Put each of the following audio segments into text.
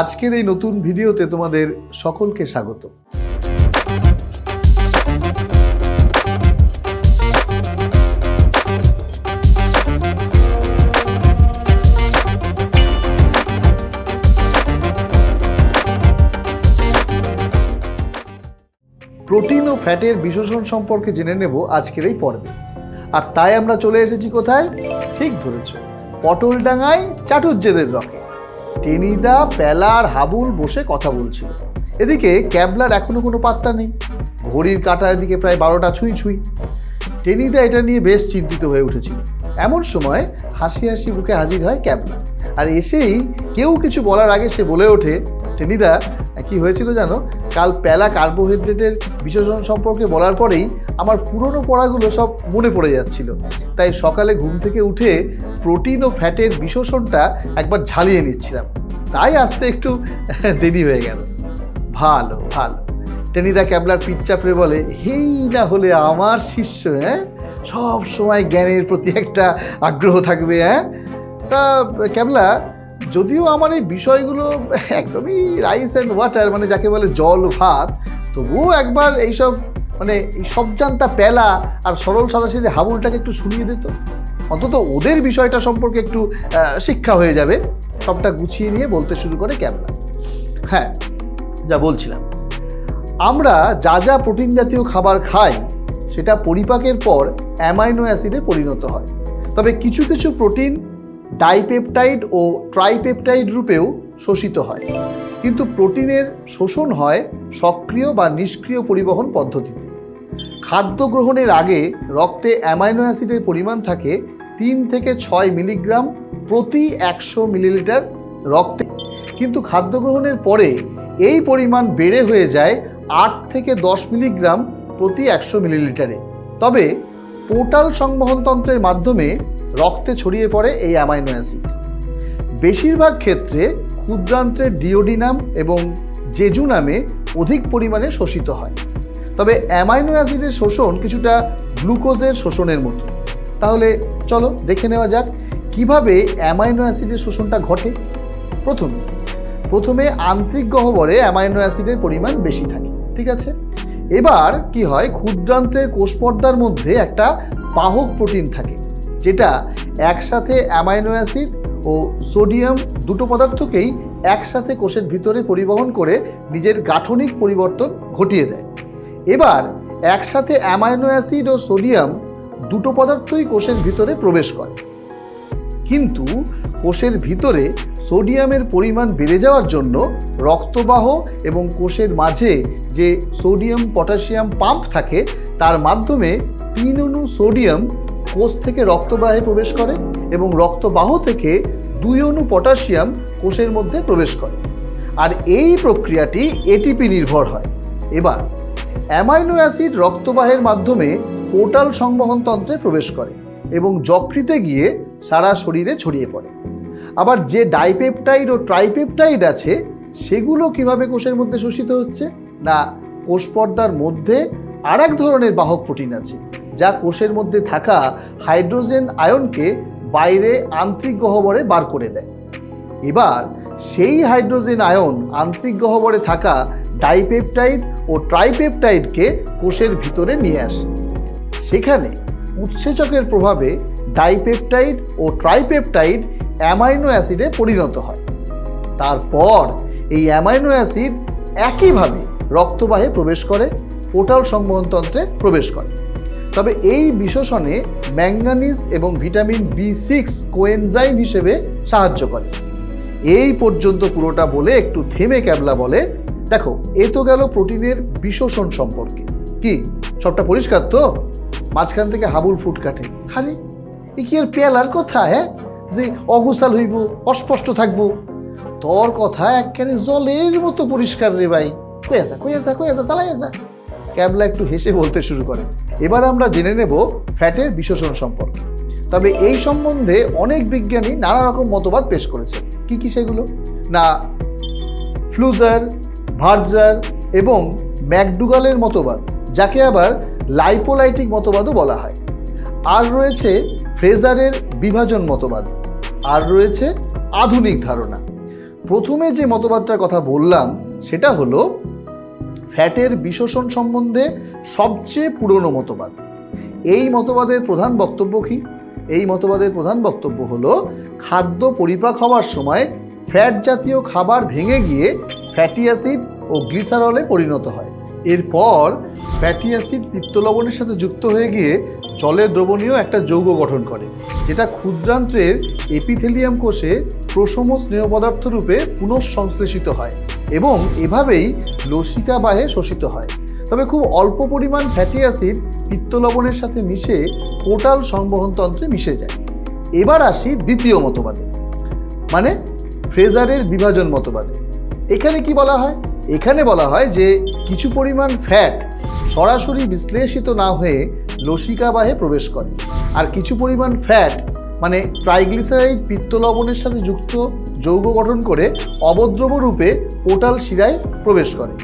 আজকের এই নতুন ভিডিওতে তোমাদের সকলকে স্বাগত। প্রোটিন ও ফ্যাটের বিশোষণ সম্পর্কে জেনে নেব আজকের এই পর্বে। আর তাই আমরা চলে এসেছি কোথায়? ঠিক ধরেছ। পটলডাঙ্গায় চাটুর্যেদের রকে টেনিদা প্যালার হাবুল বসে কথা বলছিল। এদিকে ক্যাবলার এখনও কোনো পাত্তা নেই। ঘড়ির কাঁটা এদিকে প্রায় বারোটা ছুঁই ছুঁই। টেনিদা এটা নিয়ে বেশ চিন্তিত হয়ে উঠেছিল। এমন সময় হাসি হাসি বুকে হাজির হয় ক্যাবলা। আর এসেই কেউ কিছু বলার আগে সে বলে ওঠে, টেনিদা কি হয়েছিল জানো? কাল প্যালা কার্বোহাইড্রেটের বিশেষণ সম্পর্কে বলার পরেই আমার পুরনো পড়াগুলো সব মনে পড়ে যাচ্ছিল। তাই সকালে ঘুম থেকে উঠে প্রোটিন ও ফ্যাটের বিশোষণটা একবার ঝালিয়ে নিচ্ছিলাম। তাই আসতে একটু দেরি হয়ে গেল। ভালো ভালো। টেনিদা ক্যাবলার পিঠ বলে, হেই, না হলে আমার শিষ্য হ্যাঁ? সব সময় জ্ঞানের প্রতি একটা আগ্রহ থাকবে হ্যাঁ? তা, ক্যাবলা, যদিও আমার এই বিষয়গুলো একদমই রাইস অ্যান্ড ওয়াটার মানে যাকে বলে জল, ভাত, তবুও একবার এইসব মানে এই সব জানতা পেলা আর সরল সাদাসিধে হাবুলটাকে একটু শুনিয়ে দিত। অন্তত ওদের বিষয়টা সম্পর্কে একটু শিক্ষা হয়ে যাবে। সবটা গুছিয়ে নিয়ে বলতে শুরু করে ক্যাবলা হ্যাঁ যা বলছিলাম। আমরা যা যা প্রোটিন জাতীয় খাবার খাই, সেটা পরিপাকের পর অ্যামাইনো অ্যাসিডে পরিণত হয়। তবে কিছু কিছু প্রোটিন ডাইপেপটাইড ও ট্রাইপেপটাইড রূপেও শোষিত হয়। কিন্তু প্রোটিনের শোষণ হয় সক্রিয় বা নিষ্ক্রিয় পরিবহন পদ্ধতিতে। খাদ্য গ্রহণের আগে রক্তে অ্যামাইনো অ্যাসিডের পরিমাণ থাকে তিন থেকে ছয় মিলিগ্রাম প্রতি একশো মিলিলিটার রক্তে। কিন্তু খাদ্য গ্রহণের পরে এই পরিমাণ বেড়ে হয়ে যায় আট থেকে দশ মিলিগ্রাম প্রতি একশো মিলিলিটারে। তবে পোর্টাল সংবহনতন্ত্রের মাধ্যমে রক্তে ছড়িয়ে পড়ে এই অ্যামাইনো অ্যাসিড। বেশিরভাগ ক্ষেত্রে ক্ষুদ্রান্ত্রের ডিওডিনাম এবং জেজু নামে অধিক পরিমাণে শোষিত হয়। তবে অ্যামাইনো অ্যাসিডের শোষণ কিছুটা গ্লুকোজের শোষণের মতো। তাহলে চলো দেখে নেওয়া যাক কীভাবে অ্যামাইনো অ্যাসিডের শোষণটা ঘটে। প্রথমে প্রথমে আন্তরিক গহ্বরে অ্যামাইনো অ্যাসিডের পরিমাণ বেশি থাকে, ঠিক আছে? এবার কি হয়, ক্ষুদ্রান্তের কোষপর্দার মধ্যে একটা বাহক প্রোটিন থাকে, যেটা একসাথে অ্যামাইনো অ্যাসিড ও সোডিয়াম দুটো পদার্থকেই একসাথে কোষের ভিতরে পরিবহন করে নিজের গাঠনিক পরিবর্তন ঘটিয়ে দেয়। এবার একসাথে অ্যামাইনো অ্যাসিড ও সোডিয়াম দুটো পদার্থই কোষের ভিতরে প্রবেশ করে। কিন্তু কোষের ভিতরে সোডিয়ামের পরিমাণ বেড়ে যাওয়ার জন্য রক্তবাহ এবং কোষের মাঝে যে সোডিয়াম পটাশিয়াম পাম্প থাকে, তার মাধ্যমে তিন সোডিয়াম কোষ থেকে রক্তবাহে প্রবেশ করে এবং রক্তবাহ থেকে দুই অণু পটাশিয়াম কোষের মধ্যে প্রবেশ করে। আর এই প্রক্রিয়াটি এটিপি নির্ভর হয়। এবার, অ্যামাইনো অ্যাসিড রক্তবাহের মাধ্যমে পোর্টাল সংবহনতন্ত্রে প্রবেশ করে এবং যকৃতে গিয়ে সারা শরীরে ছড়িয়ে পড়ে। আবার যে ডাইপেপটাইড ও ট্রাইপেপটাইড আছে, সেগুলো কীভাবে কোষের মধ্যে শোষিত হচ্ছে? না, কোষ পর্দার মধ্যে আর এক ধরনের বাহক প্রোটিন আছে যা কোষের মধ্যে থাকা হাইড্রোজেন আয়নকে বাইরে আন্তরিক গহ্বরে বার করে দেয়। এবার সেই হাইড্রোজেন আয়ন আন্তরিক গহ্বরে থাকা ডাইপেপটাইড ও ট্রাইপেপটাইডকে কোষের ভিতরে নিয়ে আসে। সেখানে উৎসেচকের প্রভাবে ডাইপেপটাইড ও ট্রাইপেপটাইড অ্যামাইনো অ্যাসিডে পরিণত হয়। তারপর এই অ্যামাইনো অ্যাসিড একইভাবে রক্তবাহে প্রবেশ করে, পোর্টাল সংবহনতন্ত্রে প্রবেশ করে। তবে এই বিশোষণে ম্যাঙ্গানিজ এবং ভিটামিন বি সিক্স কোয়েনজাইম হিসেবে সাহায্য করে। এই পর্যন্ত পুরোটা বলে একটু থেমে ক্যাবলা বলে, দেখো, এ তো গেল প্রোটিনের বিশোষণ সম্পর্কে। কি, সবটা পরিষ্কার তো? মাঝখান থেকে হাবুল ফুট কাটে। হারে এ কি আর পেয়ালার কথা হ্যাঁ? যে অগুসাল হইব, অস্পষ্ট থাকব। তোর কথা একেবারে জলের মতো পরিষ্কার রে ভাই। কই আসা কই আসা কই আসা, চালাই আসা। ক্যাবলা একটু হেসে বলতে শুরু করে। এবার আমরা জেনে নেব ফ্যাটের বিশোষণ সম্পর্কে। তবে এই সম্বন্ধে অনেক বিজ্ঞানী নানা রকম মতবাদ পেশ করেছে। কি কি সেগুলো? না, ফ্লুজার, ভার্জার এবং ম্যাকডুগালের মতবাদ, যাকে আবার লাইপোলাইটিক মতবাদও বলা হয়। আর রয়েছে ফ্রেজারের বিভাজন মতবাদ। আর রয়েছে আধুনিক ধারণা। প্রথমে যে মতবাদটার কথা বললাম, সেটা হলো ফ্যাটের বিশোষণ সম্বন্ধে সবচেয়ে পুরনো মতবাদ। এই মতবাদের প্রধান বক্তব্য কি? এই মতবাদের প্রধান বক্তব্য হলো, খাদ্য পরিপাক হওয়ার সময় ফ্যাট জাতীয় খাবার ভেঙে গিয়ে ফ্যাটি অ্যাসিড ও গ্লিসারলে পরিণত হয়। এরপর ফ্যাটি অ্যাসিড পিত্তলবণের সাথে যুক্ত হয়ে গিয়ে জলে দ্রবণীয় একটা যৌগ গঠন করে, যেটা ক্ষুদ্রান্ত্রের এপিথেলিয়াম কোষে প্রশম স্নেহ পদার্থ রূপে পুনঃসংশ্লেষিত হয়। এবং এভাবেই লসিকা বাহে শোষিত হয়। তবে খুব অল্প পরিমাণ ফ্যাটি অ্যাসিড পিত্তলবণের সাথে মিশে পোটাল সংবহনতন্ত্রে মিশে যায়। এবার আসি দ্বিতীয় মতবাদে মানে ফ্রেজারের বিভাজন মতবাদে। এখানে কি বলা হয়? এখানে বলা হয় যে কিছু পরিমাণ ফ্যাট সরাসরি বিশ্লেষিত না হয়ে লসিকাবাহে প্রবেশ করে। আর কিছু পরিমাণ ফ্যাট মানে ট্রাইগ্লিসারাইড পিত্তলবণের সাথে যুক্ত যৌগ গঠন করে অবদ্রব রূপে পোটাল শিরায় প্রবেশ করে।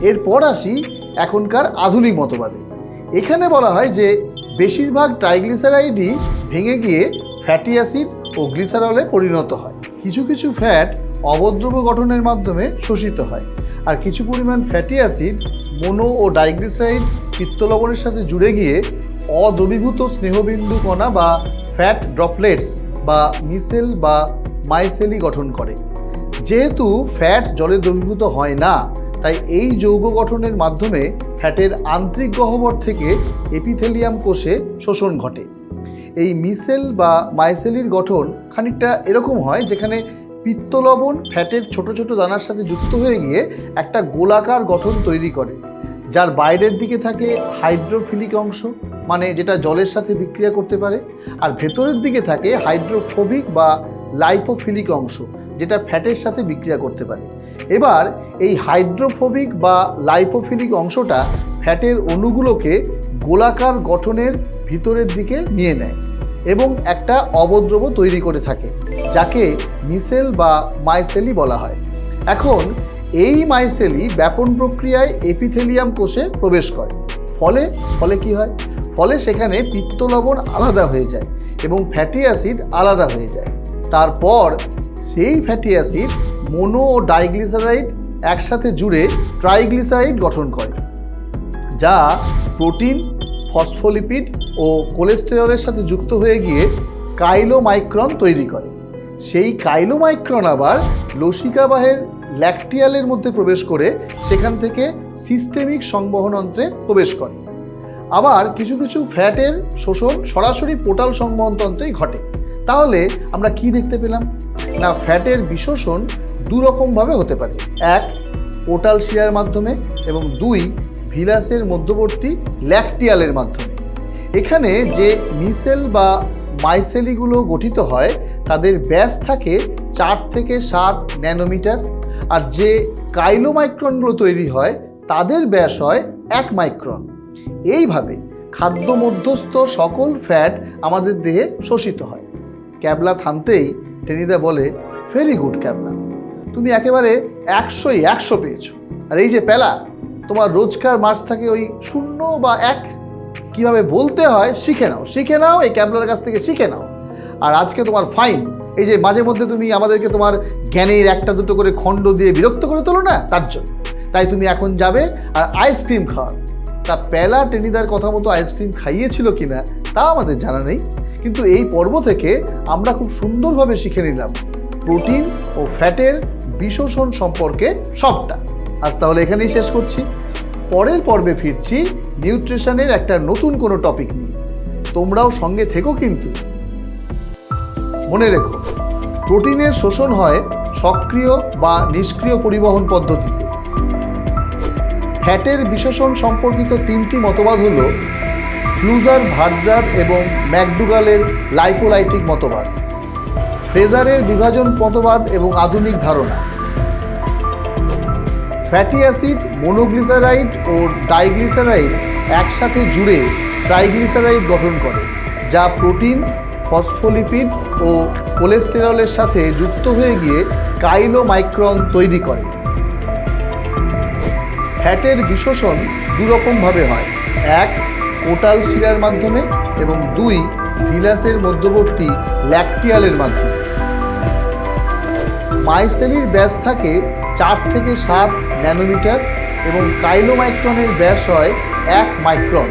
এরপর আসি এখনকার আধুনিক মতবাদে। এখানে বলা হয় যে, বেশিরভাগ ট্রাইগ্লিসারাইডই ভেঙে গিয়ে ফ্যাটি অ্যাসিড ও গ্লিসারলে পরিণত হয়। কিছু কিছু ফ্যাট অবদ্রব গঠনের মাধ্যমে শোষিত হয় আর কিছু পরিমাণ ফ্যাটি অ্যাসিড মনো ও ডাইগ্লিসারাইড পিত্তলবণের সাথে জুড়ে গিয়ে অদ্রবীভূত স্নেহবিন্দু কণা বা ফ্যাট ড্রপলেটস বা মিসেল বা মাইসেলি গঠন করে। যেহেতু ফ্যাট জলে দ্রবীভূত হয় না, তাই এই যৌগ গঠনের মাধ্যমে ফ্যাটের আন্তরিক গহ্বর থেকে এপিথেলিয়াম কোষে শোষণ ঘটে। এই মিসেল বা মাইসেলির গঠন খানিকটা এরকম হয়, যেখানে পিত্তলবণ ফ্যাটের ছোট ছোট দানার সাথে যুক্ত হয়ে গিয়ে একটা গোলাকার গঠন তৈরি করে, যার বাইরের দিকে থাকে হাইড্রোফিলিক অংশ মানে যেটা জলের সাথে বিক্রিয়া করতে পারে, আর ভেতরের দিকে থাকে হাইড্রোফোবিক বা লাইপোফিলিক অংশ, যেটা ফ্যাটের সাথে বিক্রিয়া করতে পারে। এবার এই হাইড্রোফোবিক বা লাইপোফিলিক অংশটা ফ্যাটের অণুগুলোকে গোলাকার গঠনের ভিতরের দিকে নিয়ে নেয় এবং একটা অবদ্রব তৈরি করে থাকে, যাকে মিসেল বা মাইসেলি বলা হয়। এখন এই মাইসেলি ব্যাপন প্রক্রিয়ায় এপিথেলিয়াম কোষে প্রবেশ করে। ফলে ফলে কি হয়? ফলে সেখানে পিত্তলবণ আলাদা হয়ে যায় এবং ফ্যাটি অ্যাসিড আলাদা হয়ে যায়। তারপর সেই ফ্যাটি অ্যাসিড মোনো ও ডাইগ্লিসারাইড একসাথে জুড়ে ট্রাইগ্লিসারাইড গঠন করে, যা প্রোটিন ফসফোলিপিড ও কোলেস্টেরলের সাথে যুক্ত হয়ে গিয়ে কাইলোমাইক্রন তৈরি করে। সেই কাইলোমাইক্রন আবার লসিকাবাহের ল্যাকটিয়ালের মধ্যে প্রবেশ করে, সেখান থেকে সিস্টেমিক সংবহনন্ত্রে প্রবেশ করে। আবার কিছু কিছু ফ্যাটের শোষণ সরাসরি পোটাল সংবহনতন্ত্রেই ঘটে। তাহলে আমরা কি দেখতে পেলাম? না, ফ্যাটের বিশোষণ দু রকমভাবে হতে পারে। এক পোটাল শিরার মাধ্যমে এবং দুই, ভিলাসের মধ্যবর্তী ল্যাকটিয়ালের মাধ্যমে। এখানে যে মিসেল বা মাইসেলিগুলো গঠিত হয়, তাদের ব্যাস থাকে চার থেকে সাত ন্যানোমিটার আর যে কাইলোমাইক্রনগুলো তৈরি হয়, তাদের ব্যাস হয় এক মাইক্রন। এইভাবে খাদ্য মধ্যস্থ সকল ফ্যাট আমাদের দেহে শোষিত হয়। ক্যাবলা থামতেই টেনিদা বলে ভেরি গুড ক্যাবলা। তুমি একেবারে একশোই একশো পেয়েছ। আর এই যে পেলা, তোমার রোজকার মার্কস থাকে ওই শূন্য বা এক, কীভাবে বলতে হয় শিখে নাও শিখে নাও, এই ক্যাবলার কাছ থেকে শিখে নাও। আর আজকে তোমার ফাইন, এই যে মাঝে মধ্যে তুমি আমাদেরকে তোমার জ্ঞানের একটা দুটো করে খণ্ড দিয়ে বিরক্ত করে তোলো না, তার জন্য। তাই তুমি এখন যাবে আর আইসক্রিম খাওয়া তা পেলা টেনিদার কথা মতো আইসক্রিম খাইয়েছিল কিনা, তা আমাদের জানা নেই। কিন্তু এই পর্ব থেকে আমরা খুব সুন্দরভাবে শিখে নিলাম প্রোটিন ও ফ্যাটের বিশোষণ সম্পর্কে সবটা। আজ তাহলে এখানেই শেষ করছি। পরের পর্বে ফিরছি নিউট্রিশনের একটা নতুন কোনো টপিক নিয়ে। তোমরাও সঙ্গে থেকো কিন্তু। মনে রেখো, প্রোটিনের শোষণ হয় সক্রিয় বা নিষ্ক্রিয় পরিবহন পদ্ধতিতে। ফ্যাটের বিশোষণ সম্পর্কিত তিনটি মতবাদ হল ফ্লুজার ভার্জার এবং ম্যাকডুগালের লাইপোলাইটিক মতবাদ। ফ্রেজারের বিভাজন মতবাদ এবং আধুনিক ধারণা। ফ্যাটি অ্যাসিড, মোনোগ্লিসারাইড ও ডাইগ্লিসারাইড একসাথে জুড়ে ট্রাইগ্লিসারাইড গঠন করে, যা প্রোটিন, ফসফোলিপিড ও কোলেস্টেরলের সাথে যুক্ত হয়ে গিয়ে কাইলোমাইক্রন তৈরি করে। ফ্যাটের বিশোষণ দুরকমভাবে হয়। এক ওটাল শিরার মাধ্যমে এবং দুই ভিলাসের মধ্যবর্তী ল্যাকটিয়ালের মাধ্যমে। মাইসেলির ব্যাস থাকে চার থেকে সাত ন্যানোমিটার এবং কাইলোমাইক্রনের ব্যাস হয় এক মাইক্রন।